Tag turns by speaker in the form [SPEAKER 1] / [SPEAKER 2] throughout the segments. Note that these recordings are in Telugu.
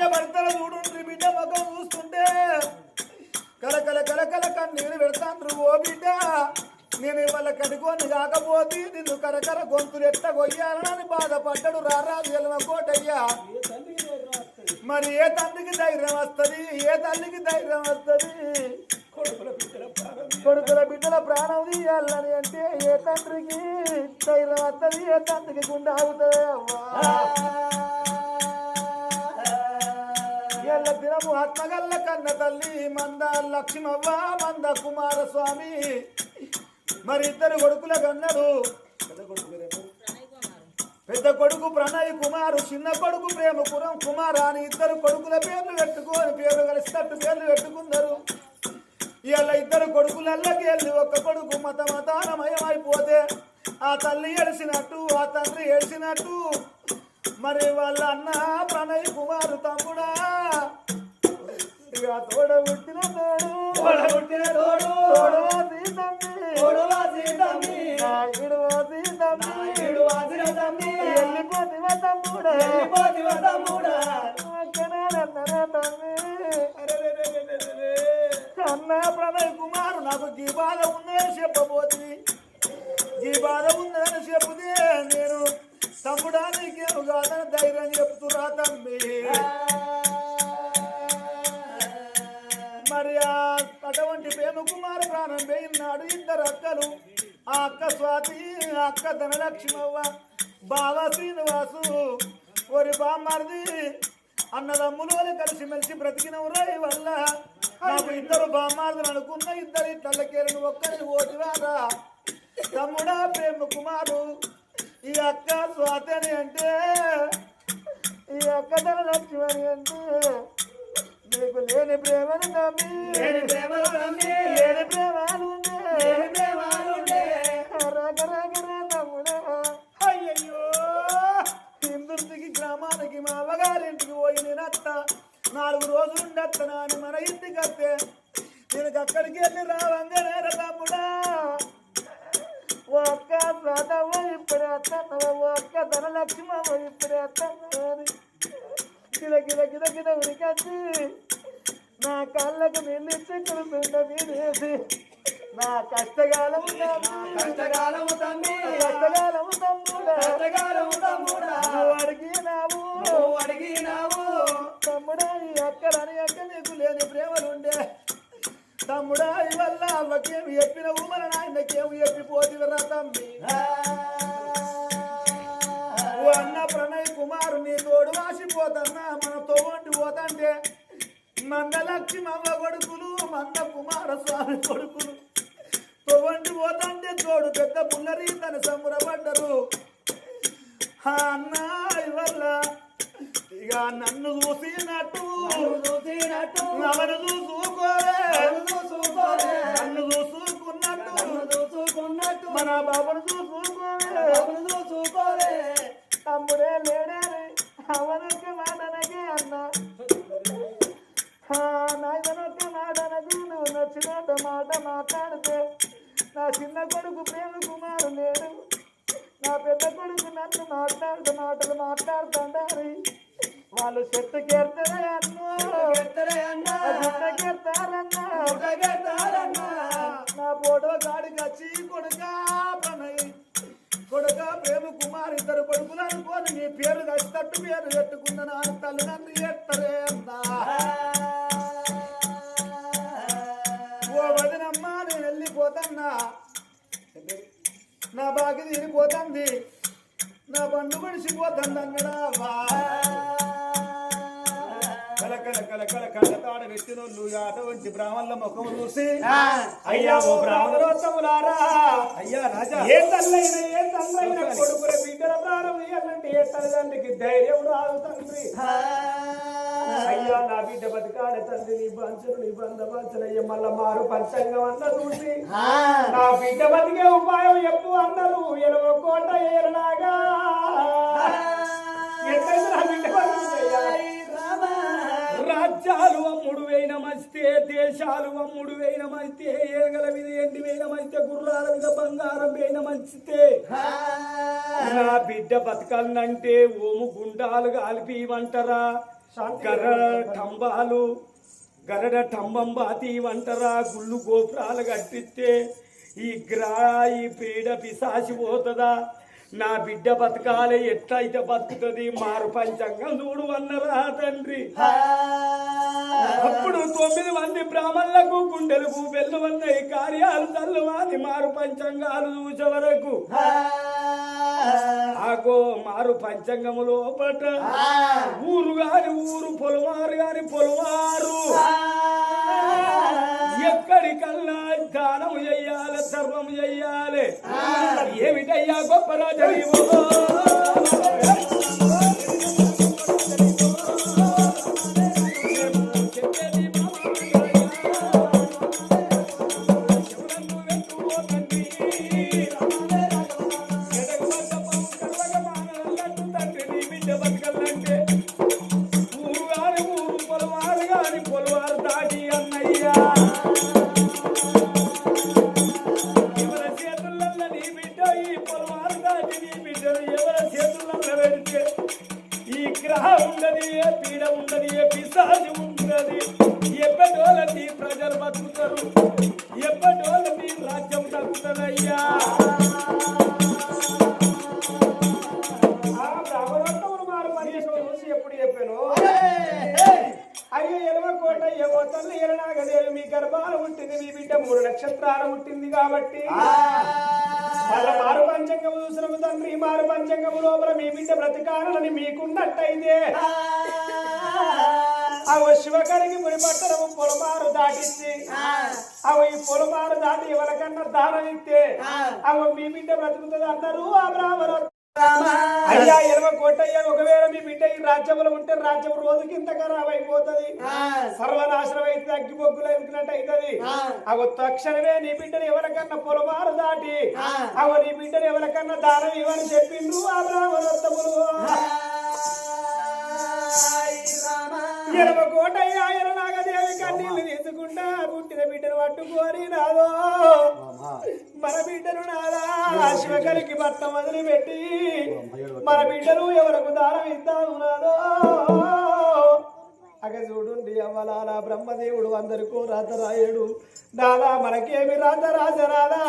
[SPEAKER 1] భార్య భర్తలు చూడుండ్రి బిడ్డ ముఖం చూస్తుంటే. కలకల కలకల కన్నీరు పెడతాండ్రు ఓ బిడ్డ. నేను ఇవాళ కడుకొని కాకపోతే నిన్ను కరకర గొంతులు ఎట్ట కొయ్యాలని బాధపడ్డాడు రారాజు ఎలవ కోటయ్యా. మరి ఏ తండ్రికి ధైర్యం వస్తుంది? ఏ తల్లికి ధైర్యం వస్తుంది? కొడుకుల బిడ్డల ప్రాణం తీయాలని అంటే ఏ తండ్రికి ధైర్యం వస్తుంది? ఏ తండ్రికి గుండె అవుతుంది అవ్వా. ఎల్ల దినము ఆత్మగల్ల కన్న తల్లి మంద లక్ష్మవ్వ మంద కుమారస్వామి. మరి ఇద్దరు కొడుకుల కన్నారు. పెద్ద కొడుకు ప్రణయ్ కుమారు చిన్న కొడుకు ప్రేమపురం కుమార్ అని ఇద్దరు కొడుకుల పేర్లు పెట్టుకొని పేర్లు కలిసినట్టు పేర్లు పెట్టుకున్నారు. ఇలా ఇద్దరు కొడుకులల్లకి వెళ్ళి ఒక్క కొడుకు మత మతానమయమైపోతే ఆ తల్లి ఏడిసినట్టు ఆ తండ్రి ఏడిసినట్టు మరి వాళ్ళ అన్న ప్రణయ్ కుమారు తమ్ముడా ఇక తోడ పుట్టిన తోడు
[SPEAKER 2] తోడ పుట్టిన తోడు.
[SPEAKER 1] తోడవా సీతమ్మి.
[SPEAKER 2] తోడవా సీతమ్మి.
[SPEAKER 1] సీతమ్మి. వెళ్ళిపోతివా తమ్ముడా
[SPEAKER 2] వెళ్ళిపోతివా తమ్ముడా.
[SPEAKER 1] అక్కనేనన్నరా తమ్మి అన్న ప్రణయ్ కుమారు నాకు బాధ ఉందని చెప్పబోతుంది బాధ ఉందని చెబితే నేను తమ్ముడా అని కాదని చెప్తున్నా తమ్మి. మరి ఆ అటువంటి ప్రేమ కుమారు ప్రాణం పోయినాడు ఇద్దరు అక్కలు. ఆ అక్క స్వాతి ఆ అక్క ధనలక్ష్మవ్వ బావ శ్రీనివాసు ఒరి బామ్మర్ది అన్నదమ్ములు వాళ్ళు కలిసి మెలిసి బ్రతికిన ఉరాయి వల్ల. నాకు ఇద్దరు బామ్మార్దులు అనుకున్న ఇద్దరు ఇట్లకేరని ఒక్కరి ఓటివారా తమ్ముడా ప్రేమ కుమారు ఈ అక్క స్వాతి అని అంటే ఈ అక్క ధనలక్ష్మని అంటే నీకు లేని ప్రేమను నమ్మి
[SPEAKER 2] లేని ప్రేమలు నమ్మి.
[SPEAKER 1] లేని ప్రేమలు ఉండే.
[SPEAKER 2] లేని ప్రేమలుండే.
[SPEAKER 1] రాక రాక రా తమ్ముడా.
[SPEAKER 2] అయ్యయ్యో.
[SPEAKER 1] హిందుర్తికి గ్రామానికి మా అవ్వగారింటికి పోయి నేను అత్త నాలుగు రోజులు ఉండత్తనా అని మన ఇంటికి వస్తే నేను అక్కడికి వెళ్ళి రావంగానే రా తమ్ముడా ఒక్క స్వాతవ్వ ఇప్పుడే అత్తన్నవ ఒక్క ధనలక్ష్మవ్వ ఇప్పుడే అత్తన్నవ అని గిద గిద గిద గిద ఉరికొచ్చి నా కళ్ళకు నిలిచి కుటుంబ మీదేసి నా కష్టకాలము
[SPEAKER 2] కష్టకాలము తమ్మి.
[SPEAKER 1] కష్టకాలము తమ్ముడా
[SPEAKER 2] కష్టకాలము తమ్ముడా.
[SPEAKER 1] నువ్వు అడిగినావు
[SPEAKER 2] నువ్వు అడిగినావు.
[SPEAKER 1] తమ్ముడా అక్కలని అక్క తమ్ముడా ఇవల్ల అవ్వకేమి చెప్పినవు మన నాయనకేమి చెప్పిపోతివరా తమ్మి? ఓ అన్న ప్రణయ్ కుమార్ నీ తోడు వాసిపోతన్నా మన తోవంటి పోతంటే. మందలక్ష్మి లక్ష్మవ్వ కొడుకులు మంద కుమార స్వామి కొడుకులు. తోవంటి పోతంటే తోడు పెద్ద పుల్లరి తన సంబరపడ్డరు ఆ అన్న ఇవల్ల ఇక నన్ను చూసినట్టు
[SPEAKER 2] చూసినట్టు. నన్ను చూసుకోలే.
[SPEAKER 1] నన్ను చూసుకున్నట్టు
[SPEAKER 2] చూసుకున్నట్టు.
[SPEAKER 1] మన బాబును చూసుకోలే
[SPEAKER 2] చూసుకోలే.
[SPEAKER 1] తమ్ముడే లేడని అవనొక్క మాటనకే అన్న నాయనొక్క మాటనకు నువ్వు నచ్చినట్టు మాట మాట్లాడితే నా చిన్న కొడుకు ప్రేమ కుమారు లేడు నా పెద్ద కొడుకు నన్ను మాట్లాడుతూ మాటలు మాట్లాడుతుండాలి వాళ్ళు చెట్టుకెళ్తారే అన్నో.
[SPEAKER 2] ఎత్తరే అన్నా.
[SPEAKER 1] చెట్టుకెళ్తారన్నా
[SPEAKER 2] ఉడగెత్తారన్నా.
[SPEAKER 1] నా ఫోటో కాడికి వచ్చి కొడుకా ప్రణయ్. కొడుక ప్రేమ కుమార్ ఇద్దరు కొడుకులు అనుకోని నీ పేరు కలిసినట్టు పేరు పెట్టుకున్న నా తల్లి నన్ను ఎత్తరే తీరిపోతుంది నా బండు పడిసిపోతుంది అంగడా కల కల కల కల కళ్ళ తాడ వ్యక్తినోళ్ళు ఆట వంటి బ్రాహ్మణుల ముఖం చూసి అయ్యా ఓ బ్రాహ్మణోత్తములారా
[SPEAKER 2] అయ్యా రాజా.
[SPEAKER 1] ఏ తల్లైన ఏ తల్లైన కొడుకుల బిడ్డల ఇవ్వాలంటే ఏ తల్లిదండ్రికి ధైర్యం రాదు తండ్రి. అయ్యా నా బిడ్డ బతకాలి తండ్రి నీ పంచలు నీ బంధ పంచలయ్య మళ్ళా మారు పంచంగం అన్న చూసి నా బిడ్డ బతికే ఉపాయం ఎప్పు అన్నారు ఎనవ కోట ఏరనాగా. ఎట్లయితే నా బిడ్డ బతుకుతాయ్యా?
[SPEAKER 2] రాజ్యాలు అమ్ముడు వేయిన మస్తే దేశాలు అమ్ముడు వేయిన మస్తే ఏగల మీద ఎండి వేయిన మస్తే గుర్రాల మీద బంగారం వేయిన మంచితే నా బిడ్డ బతకాలంటే ఓము గుండాలు కాల్పిమంటారా
[SPEAKER 3] శాంతి
[SPEAKER 2] గరడ టంబాలు గరడ టంబం బాతి వంటరా గుళ్ళు గోపురాలు కట్టిస్తే ఈ గ్రా ఈ పీడ పిశాసి పోతుందా? నా బిడ్డ బతకాలి ఎట్లయితే బతుకుతుంది? మారు పంచంగం చూడు అన్నరా తండ్రి. అప్పుడు తొమ్మిది మంది బ్రాహ్మణులకు గుండెలకు వెళ్ళు కార్యాలు తల్లువాది మారు పంచంగాలు చూసే వరకు ఆగో మారు పంచంగము లోపట ఊరు గాని ఊరు పొలవారు గాని పొలవారు. ఎక్కడికల్లా దానం చెయ్యాలి ధర్మం చెయ్యాలి ఏమిటయ్యా గొప్ప రాజనీవో పీడ ఉండదు ఏ పిశాచి ఉండదు ఎప్పటోళ్ళని ప్రజలు బతుకుతారు? ఎప్పటోళ్ళని
[SPEAKER 3] ఏవో తల్లి ఎరనాగదేవి మీ గర్భాలు పుట్టింది మీ బిడ్డ మూడు నక్షత్రాలు పుట్టింది కాబట్టి. మళ్ళా మారు పంచంగము చూసినము తండ్రి మారు పంచంగము లోపల మీ బిడ్డ బ్రతికాలని మీకున్నట్టయితే. అవ శివకరికి మునిపట్టడము పొలమారు దాటిచ్చి అవ ఈ పొలమారు దాటి ఎవరికన్నా దానం ఇస్తే అవ మీ బిడ్డ బ్రతుకుతుంది అన్నారు ఆ బ్రాహ్మణ అయ్యా ఎలవ కోటయ్య ఒకవేళ మీ బిడ్డ ఈ రాజ్యంలో ఉంటే రాజ్యం రోజుకి ఇంత ఖరాబ్ అయిపోతుంది. సర్వనాశనం అయితే అగ్గి బొగ్గులు ఎదుకున్నట్టు అవుతుంది అవ తక్షణమే నీ బిడ్డను ఎవరికన్నా పొలమారు దాటి అవ నీ బిడ్డను ఎవరికన్నా దానం ఇవ్వని చెప్పిండ్రు ఆ బ్రాహ్మణోత్తములు ఎనమ కోటయ్య పుట్టిన బిడ్డను పట్టుకొని నాదో. మన బిడ్డను నాదా. శివకలికి భర్త వదిలిపెట్టి మన బిడ్డను ఎవరకు దానం ఇద్దాము నాదో. అగ చూడుండి అవ్వలాల బ్రహ్మదేవుడు అందరికో రాత రాయడు నాదా మనకేమి రాత రాజరాదా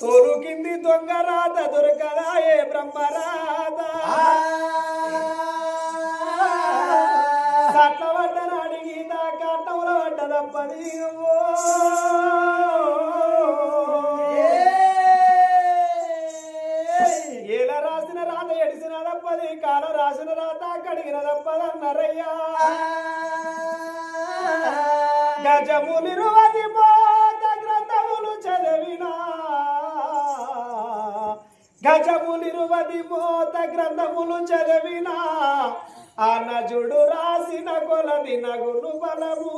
[SPEAKER 3] తోలు కింది దొంగ రాత దొరకదా ఏ బ్రహ్మరాత పడ్డదప్పది ఏల రాసిన రాత ఎడిసిన దప్పది కాల రాసిన రాత కడిగిన దప్పదన్నరయ్యా గజములిరువది పోత గ్రంథములు చదివినా. గజములిరువది పోత గ్రంథములు చదివినా. ఆ నజుడు రాసిన కొలది నగును బలము.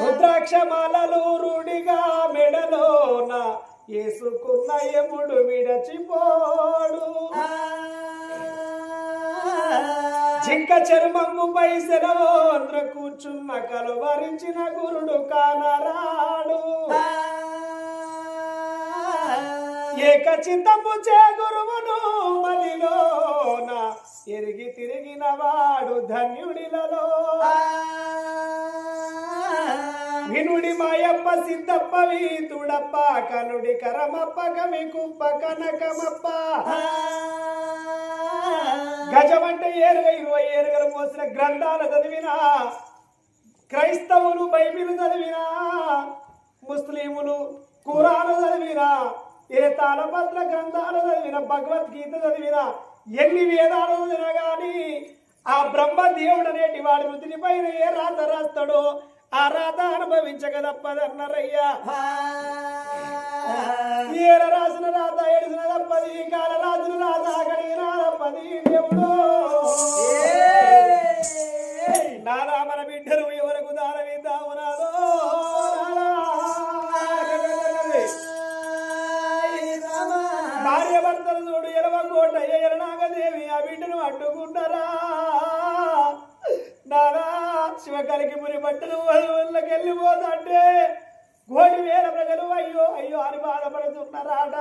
[SPEAKER 3] రుద్రాక్షమాలలు రూడిగా మెడలోన ఏసుకున్న యముడు విడచిపోడు. జింక చర్మముపై సెలవోంద్ర కూర్చున్న కలువరించిన గురుడు కానరాడు. ఏక చింతము చే గురువును వాడు ధన్యుడిలలో. వినుడి మాయప్ప సిద్ధప్ప వీతుడప్ప కనుడి కరమప్ప కవి కుప్ప కనకమప్ప. గజమంటే ఏరుగా ఇరవై ఏరుగలు మోసిన గ్రంథాలు చదివినా క్రైస్తవులు బైబిల్ చదివినా ముస్లిములు కురాను చదివినా ఏ తాళపత్ర గ్రంథాలు చదివిన భగవద్గీత చదివిన ఎన్ని వేదాలు చదివినా గాని ఆ బ్రహ్మ దేవుడు అనేటి వాడి మృతిని పైన ఏ రాత రాస్తాడో ఆ రాత అనుభవించక తప్పదన్నారయ్యా రాసిన రాత ఎడిసిన తప్పది కాల రాసిన రాత కడిగిన తప్పది దేవుడు. శివకాలికి మురి బట్టలు వదిలికి వెళ్ళిపోతాంటే కోటి వేల ప్రజలు అయ్యో అయ్యో అని బాధపడుతున్నారాట.